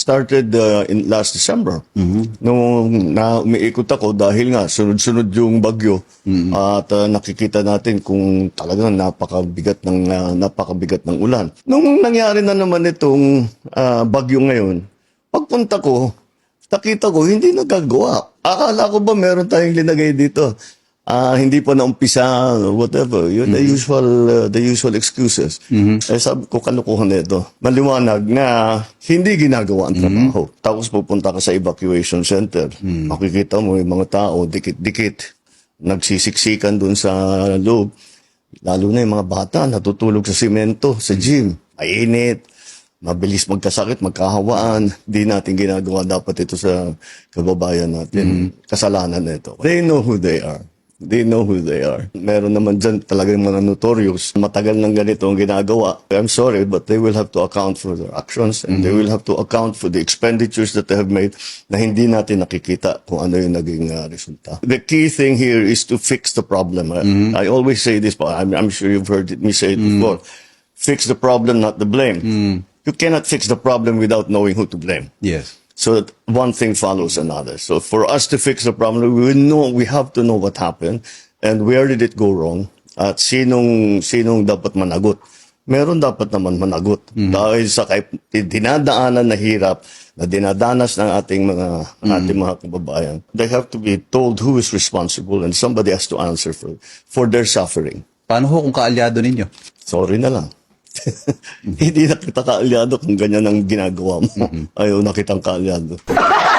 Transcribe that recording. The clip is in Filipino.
started uh, in last December. Nung na umiikot ako dahil nga sunod-sunod yung bagyo at uh, nakikita natin kung talagang napakabigat ng uh, napakabigat ng ulan. Nung nangyari na naman itong uh, bagyo ngayon, pagpunta ko, nakita ko hindi nagagawa. Akala ko ba meron tayong linagay dito? Ah, hindi pa naumpisa, whatever. Yun, the usual uh, the usual excuses. Eh, sabi ko, kalukuhan na ito. Maliwanag na hindi ginagawa ang trabaho. Tapos pupunta ka sa evacuation center. Makikita mo yung mga tao, dikit-dikit, nagsisiksikan dun sa loob. Lalo na yung mga bata, natutulog sa simento, sa gym. Mainit, mabilis magkasakit, magkahawaan. Di natin ginagawa dapat ito sa kababayan natin. Kasalanan na ito. They know who they are. They know who they are. Meron naman dyan talagang mga notorious. Matagal nang ganito ang ginagawa. I'm sorry, but they will have to account for their actions and they will have to account for the expenditures that they have made na hindi natin nakikita kung ano yung naging uh, resulta. The key thing here is to fix the problem. I- I always say this, but I'm, I'm sure you've heard it, me say it before. Fix the problem, not the blame. You cannot fix the problem without knowing who to blame. Yes. So that one thing follows another. So for us to fix the problem, we know we have to know what happened and where did it go wrong at sinong sinong dapat managot. Meron dapat naman managot dahil sa kay, dinadaanan na hirap na dinadanas ng ating mga ating mga kababayan. They have to be told who is responsible and somebody has to answer for for their suffering. Paano ho kung kaalyado ninyo? Sorry na lang. Hindi na kita kaalyado kung ganyan ang ginagawa mo. Ayaw na kitang kaalyado.